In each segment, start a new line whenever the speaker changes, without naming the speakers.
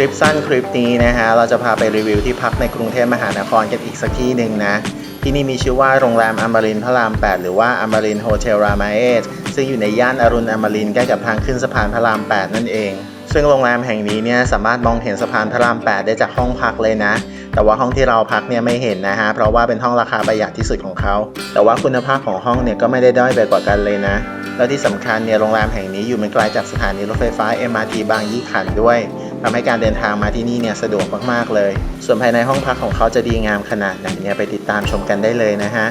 ลิปสั้นคลิปนี้นะฮะ เราจะพาไปรีวิวที่พักในกรุงเทพมหานครกันอีกสักที่หนึ่งนะ ที่นี่มีชื่อว่าโรงแรมอัมบรินพระราม 8 หรือว่าอัมบรินโฮเทลรามาเอสซึ่งอยู่ในย่านอรุณอัมบรินใกล้กับทางขึ้นสะพานพระราม 8 นั่นเอง ซึ่งโรงแรมแห่งนี้เนี่ยสามารถมองเห็นสะพานพระราม 8 ได้จากห้องพักเลยนะ แต่ว่าห้องที่เราพักเนี่ยไม่เห็นนะฮะ เพราะว่าเป็นห้องราคาประหยัดที่สุดของเขา แต่ว่าคุณภาพของห้องเนี่ยก็ไม่ได้ด้อยไปกว่ากันเลยนะ แล้วที่สำคัญเนี่ยโรงแรมแห่งนี้อยู่ไม่ไกลจากสถานีรถไฟฟ้า MRT บางยี่ขันด้วย ทำให้การเดินทางมาที่นี่เนี่ยสะดวกมากๆเลย ส่วนภายในห้องพักของเขาจะดีงามขนาดไหนเนี่ยไปติดตามชมกันได้เลยนะฮะ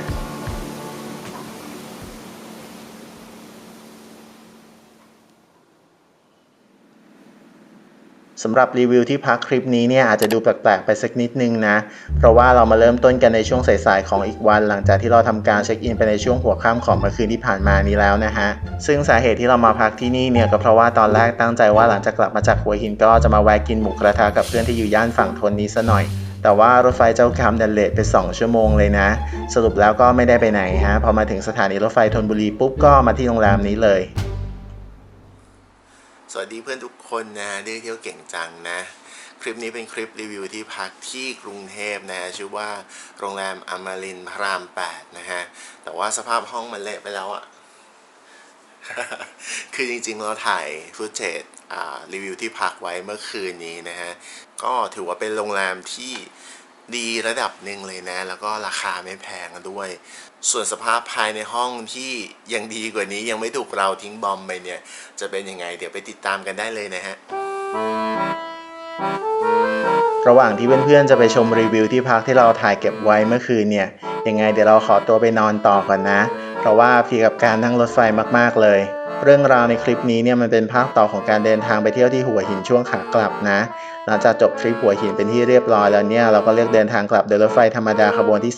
สำหรับรีวิวที่พักคลิปนี้เนี่ยอาจจะดูแปลกๆไปสักนิดนึงนะ เพราะว่าเรามาเริ่มต้นกันในช่วงสายๆของอีกวัน หลังจากที่เราทำการเช็คอินไปในช่วงหัวค่ำของเมื่อคืนที่ผ่านมานี้แล้วนะฮะ ซึ่งสาเหตุที่เรามาพักที่นี่เนี่ยก็เพราะว่าตอนแรกตั้งใจว่าหลังจากกลับมาจากหัวหินก็จะมาแวะกินหมูกระทะกับเพื่อนที่อยู่ย่านฝั่งทนนี้ซะหน่อยแต่ว่ารถไฟเจ้ากรรมดันเลทไป 2 ชั่วโมงเลยนะ สรุปแล้วก็ไม่ได้ไปไหนฮะ พอมาถึงสถานีรถไฟธนบุรีปุ๊บก็มาที่โรงแรมนี้เลย วัสดีเพื่อนทุกคนนะได้เที่ยวเก่งจังนะ คลิปนี้เป็นคลิปรีวิวที่พักที่กรุงเทพนะชื่อว่าโรงแรมอมรินพระราม 8 นะฮะ แต่ว่าสภาพห้องมันเละไปแล้วอะคือจริงๆ เราถ่ายฟุตเทจอ่ารีวิวที่พักไว้เมื่อคืนนี้นะฮะ ก็ถือว่าเป็นโรงแรมที่ ดีระดับหนึ่งเลยนะ แล้วก็ราคาไม่แพงด้วย ส่วนสภาพภายในห้องที่ยังดีกว่านี้ยังไม่ถูกเราทิ้งบอมไปเนี่ย จะเป็นยังไง เดี๋ยวไปติดตามกันได้เลยนะฮะระหว่างที่เพื่อนๆจะไปชมรีวิวที่พักที่เราถ่ายเก็บไว้เมื่อคืนเนี่ยยังไงเดี๋ยวเราขอตัวไปนอนต่อก่อนนะ เพราะว่าพีกับการนั่งรถไฟมากๆเลย เรื่องราวในคลิปนี้เนี่ยมันเป็นภาคต่อของการเดินทางไปเที่ยวที่หัวหินช่วงขากลับนะ หลังจากจบทริปหัวหินเป็นที่เรียบร้อยแล้วเนี่ยเราก็เลือกเดินทางกลับโดยรถไฟธรรมดาขบวนที่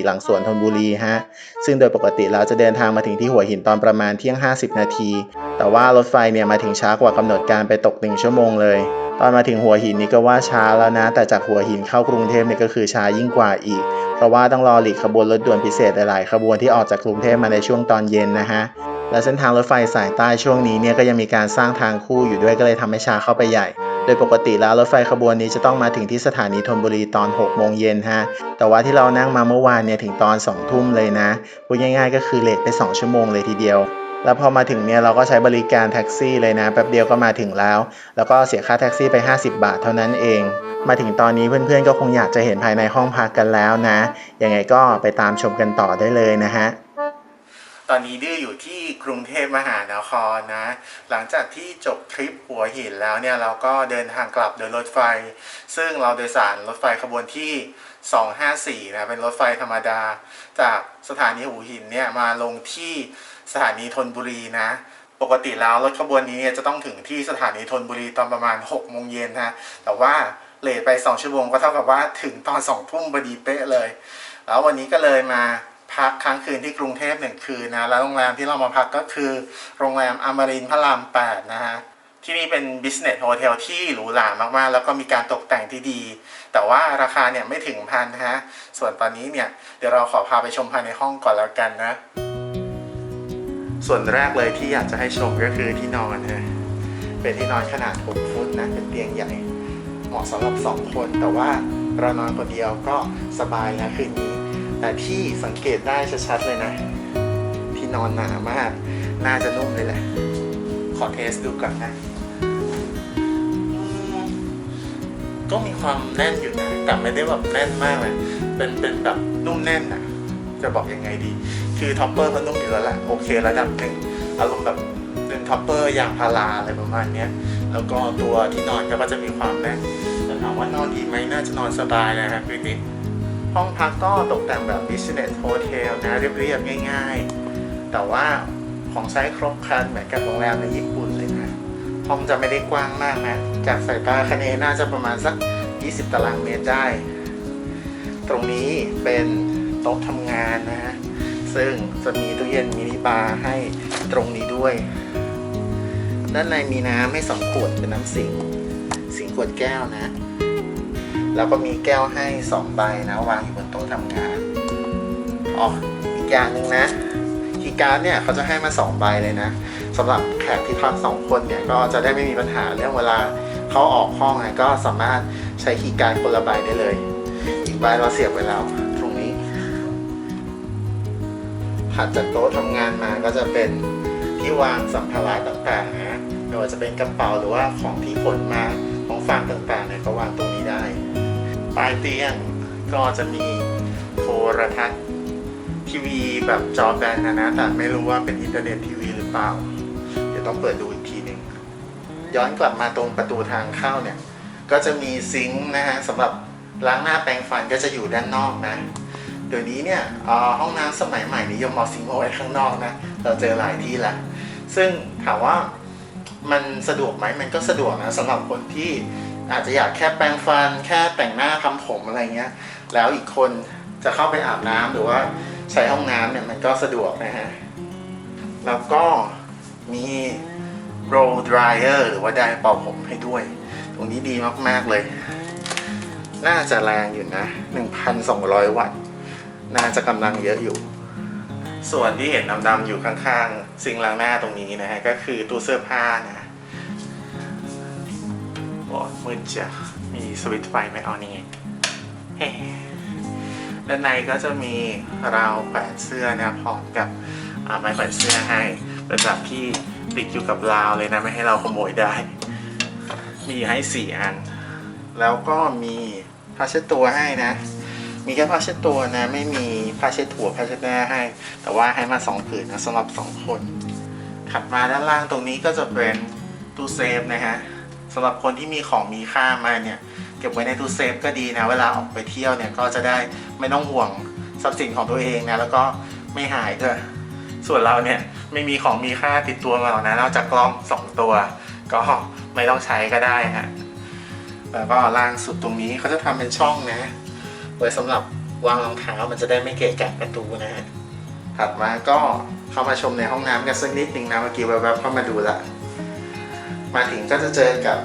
254 หลังสวนธนบุรีฮะ ซึ่งโดยปกติเราจะเดินทางมาถึงที่หัวหินตอนประมาณเที่ยง 50 นาที แต่ว่ารถไฟเนี่ยมาถึงช้ากว่ากำหนดการไปตก 1 ชั่วโมงเลย ตอนมาถึงหัวหินนี่ก็ว่าช้าแล้วนะ แต่จากหัวหินเข้ากรุงเทพเนี่ยก็คือช้ายิ่งกว่าอีก เพราะว่าต้องรอหลีกขบวนรถด่วนพิเศษหลายๆขบวนที่ออกจากกรุงเทพมาในช่วงตอนเย็นนะฮะและเส้นทางรถไฟสายใต้ช่วงนี้เนี่ยก็ยังมีการสร้างทางคู่อยู่ด้วยก็เลยทำให้ช้าเข้าไปใหญ่ โดยปกติแล้วรถไฟขบวนนี้จะต้องมาถึงที่สถานีธนบุรีตอน 6 โมงเย็นฮะ แต่ว่าที่เรานั่งมาเมื่อวานเนี่ยถึงตอน 2 ทุ่มเลยนะ พูดง่ายๆ ก็คือเลทไป 2 ชั่วโมงเลยทีเดียว แล้วพอมาถึงเนี่ยเราก็ใช้บริการแท็กซี่เลยนะแป๊บเดียวก็มาถึงแล้ว แล้วก็เสียค่าแท็กซี่ไป 50 บาทเท่านั้นเอง มาถึงตอนนี้เพื่อนๆก็คงอยากจะเห็นภายในห้องพักกันแล้วนะยังไงก็ไปตามชมกันต่อได้เลยนะฮะ ตอนนี้ดื้ออยู่ที่กรุงเทพมหานครนะ หลังจากที่จบทริปหัวหินแล้วเนี่ยเราก็เดินทางกลับโดยรถไฟ ซึ่งเราโดยสารรถไฟขบวนที่ 254 นะ เป็นรถไฟธรรมดา จากสถานีหัวหินเนี่ยมาลงที่สถานีธนบุรีนะปกติแล้วรถขบวนนี้จะต้องถึงที่สถานีธนบุรีตอนประมาณ6โมงเย็นนะแต่ว่าเลทไป 2 ชั่วโมงก็เท่ากับว่าถึงตอน2ทุ่มพอดีเป๊ะเลย แล้ววันนี้ก็เลยมา พักค้างคืนที่กรุงเทพหนึ่งคืนนะแล้วโรงแรมที่เรามาพักก็คือโรงแรมอมรินพระราม8นะฮะที่นี่เป็น business hotel ที่หรูหรามากๆ แล้วก็มีการตกแต่งที่ดี แต่ว่าราคาเนี่ยไม่ถึงพันนะฮะ ส่วนตอนนี้เนี่ย เดี๋ยวเราขอพาไปชมภายในห้องก่อนแล้วกันนะ ส่วนแรกเลยที่อยากจะให้ชมก็คือที่นอนนะเป็นที่นอนขนาด 6 ฟุตนะ เป็นเตียงใหญ่ เหมาะสำหรับ 2 คน แต่ว่าเรานอนคนเดียวก็สบายนะคืนนี้ แต่ที่สังเกตได้ชัดๆเลยนะที่นอนหนามาก น่าจะนุ่มเลยแหละ ขอเทสดูก่อนนะ ก็มีความแน่นอยู่นะ แต่ไม่ได้แบบแน่นมากเลย เป็นเป็นแบบนุ่มแน่นอะจะบอกยังไงดี คือท็อปเปอร์มันนุ่มอยู่แล้วแหละ โอเคระดับหนึ่งอารมณ์แบบเป็นท็อปเปอร์ยางพาราอะไรประมาณนี้แล้วก็ตัวที่นอนก็จะมีความแน่นแต่ถามว่านอนดีไหมน่าจะนอนสบายเลยนะคืนนี้ ห้องพักก็ตกแต่งแบบ business hotel นะเรียบๆง่าย ๆ แต่ว่าของใช้ครบครันเหมือนกับโรงแรมในญี่ปุ่นเลยนะ ห้องจะไม่ได้กว้างมากนะ จากสายตาคะเนน่าจะประมาณสัก 20 ตารางเมตรได้ ตรงนี้เป็นโต๊ะทำงานนะฮะ ซึ่งจะมีตู้เย็นมินิบาร์ให้ตรงนี้ด้วย ด้านในมีน้ำให้สองขวดเป็นน้ำสิง สิงขวดแก้วนะ แล้วก็มีแก้วให้สองใบนะวางอยู่บนโต๊ะทำงานอ๋ออีกอย่างหนึ่งนะคีย์การ์ดเนี่ยเขาจะให้มาสองใบเลยนะสำหรับแขกที่พักสองคนเนี่ยก็จะได้ไม่มีปัญหาเรื่องเวลาเขาออกห้องนะก็สามารถใช้คีย์การ์ดคนละใบได้เลย อีกใบเราเสียบไว้แล้วตรงนี้ถัดจากโต๊ะทำงานมาก็จะเป็นที่วางสัมภาระต่างๆนะไม่ว่าจะเป็นกระเป๋าหรือว่าของที่ขนมา ของต่างๆเนี่ยก็วางตรงนี้ได้ ปลายเตียงก็จะมีโทรทัศน์ทีวีแบบจอแบนนะนะ แต่ไม่รู้ว่าเป็นอินเทอร์เน็ตทีวีหรือเปล่า เดี๋ยวต้องเปิดดูอีกทีหนึ่งย้อนกลับมาตรงประตูทางเข้าเนี่ย ก็จะมีซิงค์นะฮะสำหรับล้างหน้าแปรงฟันก็จะอยู่ด้านนอกนะเดี๋ยวนี้เนี่ยอ่อห้องน้ำสมัยใหม่นิยมเอาซิงค์มาไว้ข้างนอกนะ เราเจอหลายที่แล้วซึ่งถามว่า มันสะดวกไหมมันก็สะดวกนะสำหรับคนที่อาจจะอยากแค่แปรงฟัน แค่แต่งหน้าทำผมอะไรเงี้ย แล้วอีกคนจะเข้าไปอาบน้ำหรือว่าใช้ห้องน้ำเนี่ยมันก็สะดวกนะฮะ แล้วก็มี roll dryer หรือว่าไดร์เป่าผมให้ด้วย ตรงนี้ดีมากๆเลย น่าจะแรงอยู่นะ 1,200 วัตต์ น่าจะกำลังเยอะอยู่ ส่วนที่เห็นดำๆอยู่ข้างๆซิงล้างหน้าตรงนี้นะฮะก็คือตู้เสื้อผ้านะโอ้มืดจ้ะมีสวิตช์ไฟไหมเอานี่เฮ้ด้านในก็จะมีราวแขวนเสื้อนะพร้อมกับอ่าไม้แขวนเสื้อให้เป็นแบบที่ติดอยู่กับราวเลยนะไม่ให้เราขโมยได้ มีให้สี่อัน แล้วก็มีผ้าเช็ดตัวให้นะ มีแค่ผ้าเช็ดตัวนะ ไม่มีผ้าเช็ดถั่วผ้าเช็ดหน้าให้ แต่ว่าให้มาสองผืนนะสำหรับสองคนถัดมาด้านล่างตรงนี้ก็จะเป็นตู้เซฟนะฮะสำหรับคนที่มีของมีค่ามาเนี่ย เก็บไว้ในตู้เซฟก็ดีนะ เวลาออกไปเที่ยวเนี่ยก็จะได้ไม่ต้องห่วงทรัพย์สินของตัวเองนะ แล้วก็ไม่หายด้วยส่วนเราเนี่ยไม่มีของมีค่าติดตัวมาหรอกนะนอกจากกล้องสองตัว ก็ไม่ต้องใช้ก็ได้ฮะแล้วก็ล่างสุดตรงนี้เขาจะทำเป็นช่องนะ ไว้สำหรับวางรองเท้ามันจะได้ไม่เกะกะประตูนะฮะถัดมาก็เข้ามาชมในห้องน้ำกันสักนิดหนึ่งนะเมื่อกี้แวบๆเข้ามาดูละ มาถึงก็จะเจอกับ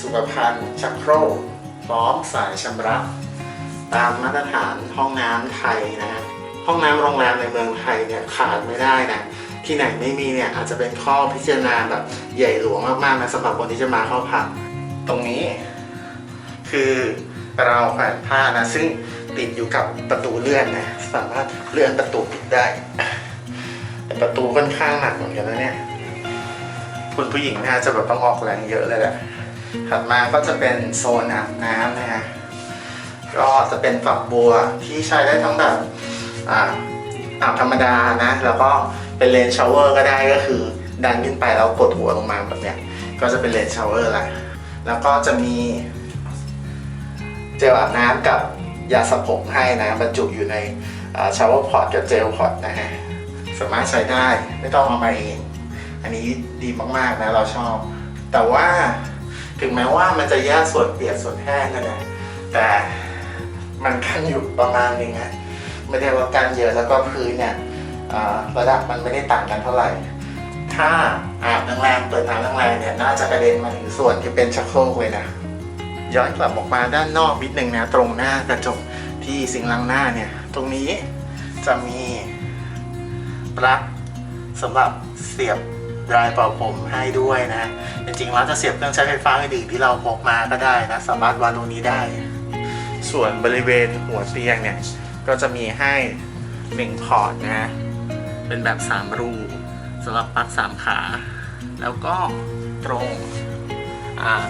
สุขภัณฑ์ชักโครกพร้อมสายชำระ ตามมาตรฐานห้องน้ำไทยนะฮะห้องน้ำโรงแรมในเมืองไทยเนี่ยขาดไม่ได้นะที่ไหนไม่มีเนี่ยอาจจะเป็นข้อพิจารณาแบบใหญ่หลวงมากๆนะสำหรับคนที่จะมาเข้าพักตรงนี้ คือเราวแขวนผ้านะ ซึ่งติดอยู่กับประตูเลื่อนนะ สามารถเลื่อนประตูปิดได้แต่ประตูค่อนข้างหนักเหมือนกันนะเนี่ยคุณผู้หญิงน่าจะแบบต้องออกแรงเยอะเลยแหละถัดมาก็จะเป็นโซนอาบน้ำนะฮะก็จะเป็นฝักบัวที่ใช้ได้ทั้งแบบอาอาบธรรมดานะ แล้วก็เป็นเลนชาวเวอร์ก็ได้ก็คือ ดันขึ้นไปแล้วกดหัวลงมาแบบเนี้ยก็จะเป็นเลนชาวเวอร์ละแล้วก็จะมี เจลอาบน้ำกับยาสระผมให้นะบรรจุอยู่ในชาวเวอร์พอร์ตกับเจลพอร์ตนะฮะสามารถใช้ได้ไม่ต้องเอามาเอง อันนี้ดีมากๆนะเราชอบ แต่ว่าถึงแม้ว่ามันจะแยกส่วนเปียกส่วนแห้งกันนะแต่มันกันอยู่ประมาณนึงนะไม่ได้ว่ากันเยอะแล้วก็พื้นเนี่ยระดับมันไม่ได้ต่างกันเท่าไหร่ ถ้าอาบแรงๆเปิดน้ำแรงๆเนี่ยน่าจะกระเด็นมาถึงส่วนที่เป็นชักโครกเลยนะ ย้อนกลับออกมาด้านนอกนิดนึงนะตรงหน้ากระจกที่สิงล้างหน้าเนี่ย ตรงนี้จะมีปลั๊กสำหรับเสียบดรายเป่าผมให้ด้วยนะจริงๆแล้วจะเสียบเครื่องใช้ไฟฟ้าอื่นๆที่เราพกมาก็ได้นะ สามารถวางตรงนี้ได้ ส่วนบริเวณหัวเตียงเนี่ย ก็จะมีให้หนึ่งพอร์ตนะ เป็นแบบสามรูสำหรับปลั๊กสามขา แล้วก็ตรง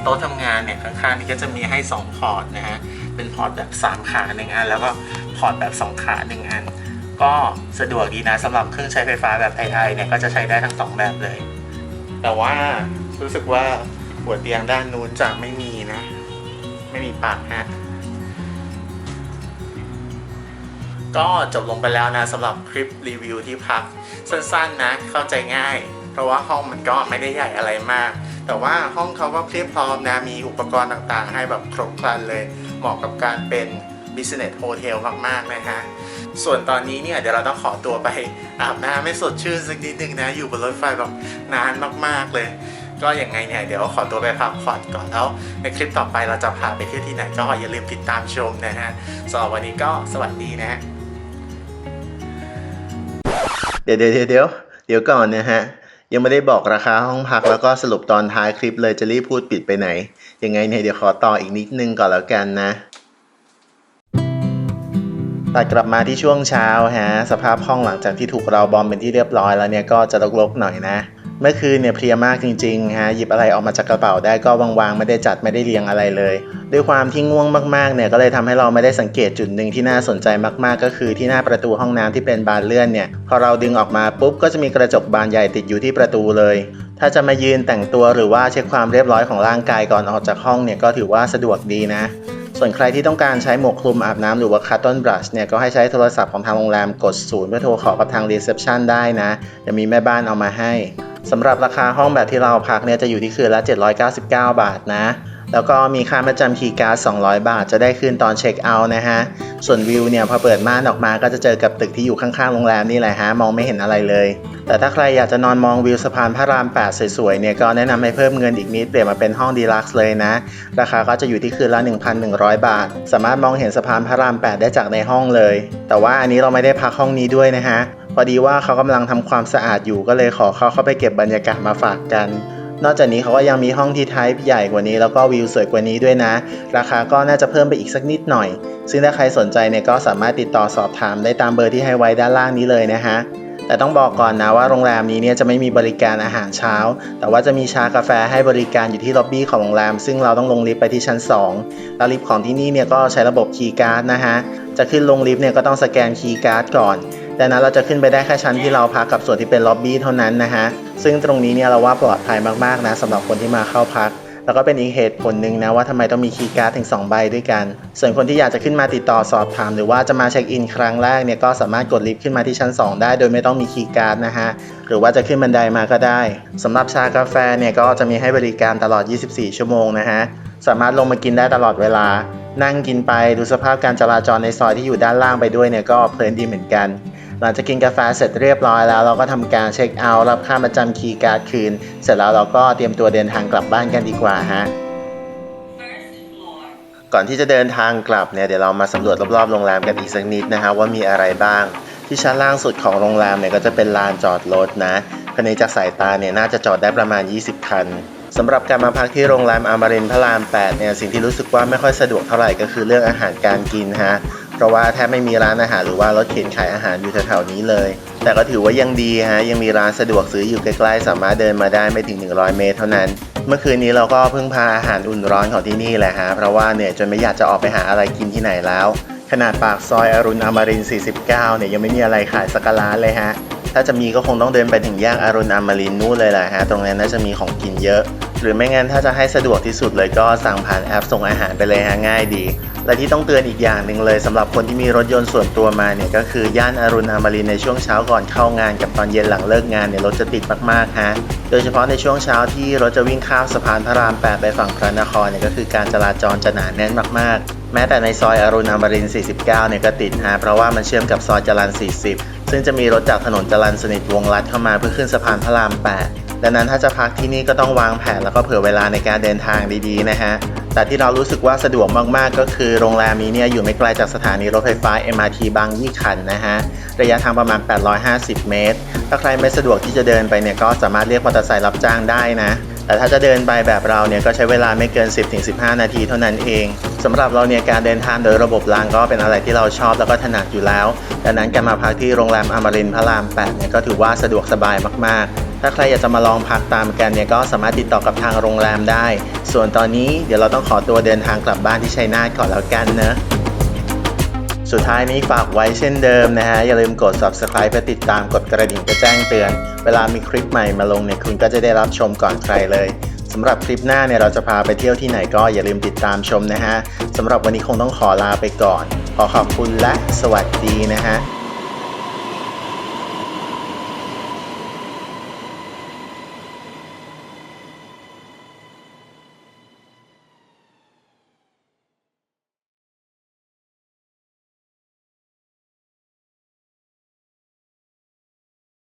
โต๊ะทำงานเนี่ยข้างๆนี่ก็จะมีให้ 2 พอร์ตนะฮะ เป็นพอร์ตแบบ 3 ขาหนึ่งอัน แล้วก็พอร์ตแบบ 2 ขาหนึ่งอัน ก็สะดวกดีนะสำหรับเครื่องใช้ไฟฟ้าแบบไทยๆเนี่ยก็จะใช้ได้ทั้ง 2 แบบเลย แต่ว่ารู้สึกว่าหัวเตียงด้านนู้นจะไม่มีนะ ไม่มีปลั๊กฮะก็จบลงไปแล้วนะสำหรับคลิปรีวิวที่พักสั้นๆนะเข้าใจง่าย ราะว่าห้องมันก็ไม่ได้ใหญ่อะไรมาก แต่ว่าห้องเขาก็เพียบพร้อมนะมีอุปกรณ์ต่างๆ ให้แบบครบครันเลย เหมาะกับการเป็น business hotel มากๆนะฮะ ส่วนตอนนี้เนี่ยเดี๋ยวเราต้องขอตัวไปอาบน้ำไม่สดชื่นสักนิดนึงนะ อยู่บนรถไฟแบบนานมากๆเลย ก็อยังไงเนี่ยเดี๋ยวขอตัวไปพักผ่อนก่อนแล้ว ในคลิปต่อไปเราจะพาไปเที่ยวที่ไหนก็อย่าลืมติดตามชมนะฮะสำหรับวันนี้ก็สวัสดีนะฮะเดี๋ยวเดี๋ยวเดี๋ยวเดี๋ยวก่อนนะฮะ ยังไม่ได้บอกราคาห้องพักแล้วก็สรุปตอนท้ายคลิปเลยจะรีบพูดปิดไปไหน ยังไงเนี่ยเดี๋ยวขอต่ออีกนิดนึงก่อนแล้วกันนะตัดกลับมาที่ช่วงเช้าฮะสภาพห้องหลังจากที่ถูกเราบอมเป็นที่เรียบร้อยแล้วเนี่ยก็จะรกๆหน่อยนะ เมื่อคืนเนี่ยเพลียมากจริงๆฮะหยิบอะไรออกมาจากกระเป๋าได้ก็วางๆไม่ได้จัดไม่ได้เรียงอะไรเลย ด้วยความที่ง่วงมากๆเนี่ยก็เลยทำให้เราไม่ได้สังเกตจุดหนึ่งที่น่าสนใจมากๆ ก็คือที่หน้าประตูห้องน้ำที่เป็นบานเลื่อนเนี่ยพอเราดึงออกมาปุ๊บก็จะมีกระจกบานใหญ่ติดอยู่ที่ประตูเลย ถ้าจะมายืนแต่งตัวหรือว่าเช็คความเรียบร้อยของร่างกายก่อนออกจากห้องเนี่ยก็ถือว่าสะดวกดีนะ ส่วนใครที่ต้องการใช้หมวกคลุมอาบน้ำหรือว่าคัตตอนบรัชเนี่ยก็ให้ใช้โทรศัพท์ของทางโรงแรมกดศูนย์เพื่อโทรขอกับทางรีเซพชันได้นะจะมีแม่บ้านเอามาให้สำหรับราคาห้องแบบที่เราพักเนี่ยจะอยู่ที่คืนละ 799 บาทนะ แล้วก็มีค่ามาจำคีย์การ์ด200 บาท จะได้คืนตอนเช็คเอาท์นะฮะ ส่วนวิวเนี่ยพอเปิดม่านออกมาก็จะเจอกับตึกที่อยู่ข้างๆโรงแรมนี่แหละฮะ มองไม่เห็นอะไรเลย แต่ถ้าใครอยากจะนอนมองวิวสะพานพระราม 8 สวยๆเนี่ยก็แนะนำให้เพิ่มเงินอีกนิดเปลี่ยนมาเป็นห้องดีลักซ์เลยนะ ราคาก็จะอยู่ที่คืนละ 1,100 บาท สามารถมองเห็นสะพานพระราม 8 ได้จากในห้องเลย แต่ว่าอันนี้เราไม่ได้พักห้องนี้ด้วยนะฮะพอดีว่าเขากำลังทำความสะอาดอยู่ก็เลยขอเข้าเข้าไปเก็บบรรยากาศมาฝากกัน นอกจากนี้เขาก็ยังมีห้องที่ไทป์ใหญ่กว่านี้ แล้วก็วิวสวยกว่านี้ด้วยนะ ราคาก็น่าจะเพิ่มไปอีกสักนิดหน่อย ซึ่งถ้าใครสนใจเนี่ยก็สามารถติดต่อสอบถามได้ตามเบอร์ที่ให้ไว้ด้านล่างนี้เลยนะฮะแต่ต้องบอกก่อนนะว่าโรงแรมนี้เนี่ยจะไม่มีบริการอาหารเช้า แต่ว่าจะมีชากาแฟให้บริการอยู่ที่ล็อบบี้ของโรงแรม ซึ่งเราต้องลงลิฟต์ไปที่ชั้น 2 แล้วลิฟต์ของที่นี่เนี่ยก็ใช้ระบบคีย์การ์ดนะฮะ จะขึ้นลงลิฟต์เนี่ยก็ต้องสแกนคีย์การ์ดก่อนดังนั้นเราจะขึ้นไปได้แค่ชั้นที่เราพักกับส่วนที่เป็นล็อบบี้เท่านั้นนะฮะ ซึ่งตรงนี้เนี่ยเราว่าปลอดภัยมากๆนะสำหรับคนที่มาเข้าพัก แล้วก็เป็นอีกเหตุผลหนึ่งนะว่าทำไมต้องมีคีย์การ์ดถึง 2 ใบด้วยกัน ส่วนคนที่อยากจะขึ้นมาติดต่อสอบถาม หรือว่าจะมาเช็คอินครั้งแรกเนี่ยก็สามารถกดลิฟต์ขึ้นมาที่ชั้น 2 ได้ โดยไม่ต้องมีคีย์การ์ดนะฮะหรือว่าจะขึ้นบันไดมาก็ได้สำหรับชากาแฟเนี่ยก็จะมีให้บริการตลอด 24 ชั่วโมงนะฮะสามารถลงมากินได้ตลอดเวลา นั่งกินไปดูสภาพการจราจรในซอยที่อยู่ด้านล่างไปด้วยเนี่ยก็เพลินดีเหมือนกัน หลังจากกินกาแฟเสร็จเรียบร้อยแล้ว เราก็ทำการเช็คเอาท์รับค่ามาจำคีย์การ์ดคืน เสร็จแล้วเราก็เตรียมตัวเดินทางกลับบ้านกันดีกว่าฮะก่อนที่จะเดินทางกลับเนี่ยเดี๋ยวเรามาสำรวจรอบๆโรงแรมกันอีกสักนิดนะฮะว่ามีอะไรบ้าง ที่ชั้นล่างสุดของโรงแรมเนี่ยก็จะเป็นลานจอดรถนะภายในจากสายตาเนี่ยน่าจะจอดได้ประมาณ 20 คันสำหรับการมาพักที่โรงแรมอมารินพระราม 8 เนี่ยสิ่งที่รู้สึกว่าไม่ค่อยสะดวกเท่าไหร่ก็คือเรื่องอาหารการกินฮะ เพราะว่าแทบไม่มีร้านอาหารหรือว่ารถเข็นขายอาหารอยู่แถวๆนี้เลย แต่ก็ถือว่ายังดีฮะยังมีร้านสะดวกซื้ออยู่ใกล้ๆ สามารถเดินมาได้ไม่ถึง 100 เมตรเท่านั้น เมื่อคืนนี้เราก็เพิ่งพาอาหารอุ่นร้อนของที่นี่แหละฮะเพราะว่าเนี่ยจนไม่อยากจะออกไปหาอะไรกินที่ไหนแล้ว ขนาดปากซอยอรุณอมรินทร์49เนี่ยยังไม่มีอะไรขายสักร้านเลยฮะ ถ้าจะมีก็คงต้องเดินไปถึงแยกอารุณอมรินนู่นเลยแหละฮะ ตรงนั้นน่าจะมีของกินเยอะ หรือไม่งั้นถ้าจะให้สะดวกที่สุดเลยก็สั่งผ่านแอปส่งอาหารไปเลยฮะง่ายดี และที่ต้องเตือนอีกอย่างหนึ่งเลยสำหรับคนที่มีรถยนต์ส่วนตัวมาเนี่ยก็คือย่านอารุณอมรินในช่วงเช้าก่อนเข้างานกับตอนเย็นหลังเลิกงานเนี่ยรถจะติดมากๆฮะ โดยเฉพาะในช่วงเช้าที่รถจะวิ่งข้ามสะพานพระราม8ไปฝั่งพระนครเนี่ยก็คือการจราจรจะหนาแน่นมากๆ แม้แต่ในซอยอรุณอมริน49เนี่ยก็ติดฮะเพราะว่ามันเชื่อมกับซอยจรัญ40 ซึ่งจะมีรถจากถนนจรัญสนิทวงศ์ลัดเข้ามาเพื่อขึ้นสะพานพระราม 8 ดังนั้นถ้าจะพักที่นี่ก็ต้องวางแผนแล้วก็เผื่อเวลาในการเดินทางดีๆนะฮะ แต่ที่เรารู้สึกว่าสะดวกมากๆ ก็คือโรงแรมนี้เนี่ยอยู่ไม่ไกลจากสถานีรถไฟฟ้า MRT บางยี่ขันนะฮะ ระยะทางประมาณ 850 เมตร ถ้าใครไม่สะดวกที่จะเดินไปเนี่ยก็สามารถเรียกมอเตอร์ไซค์รับจ้างได้นะ แต่ถ้าจะเดินไปแบบเราเนี่ยก็ใช้เวลาไม่เกิน 10-15 นาทีเท่านั้นเองสำหรับเราเนี่ยการเดินทางโดยระบบรางก็เป็นอะไรที่เราชอบแล้วก็ถนัดอยู่แล้ว ดังนั้นการมาพักที่โรงแรมอมรินทร์พระราม8เนี่ยก็ถือว่าสะดวกสบายมากๆ ถ้าใครอยากจะมาลองพักตามกันเนี่ยก็สามารถติดต่อกับทางโรงแรมได้ ส่วนตอนนี้เดี๋ยวเราต้องขอตัวเดินทางกลับบ้านที่ชัยนาทก่อนแล้วกันเนอะ สุดท้ายนี้ฝากไว้เช่นเดิมนะฮะ อย่าลืมกด subscribe เพื่อติดตามกดกระดิ่งเพื่อแจ้งเตือน เวลามีคลิปใหม่มาลงเนี่ยคุณก็จะได้รับชมก่อนใครเลยสำหรับคลิปหน้าเนี่ยเราจะพาไปเที่ยวที่ไหนก็อย่าลืมติดตามชมนะฮะสำหรับวันนี้คงต้องขอลาไปก่อน ขอขอบคุณและสวัสดีนะฮะ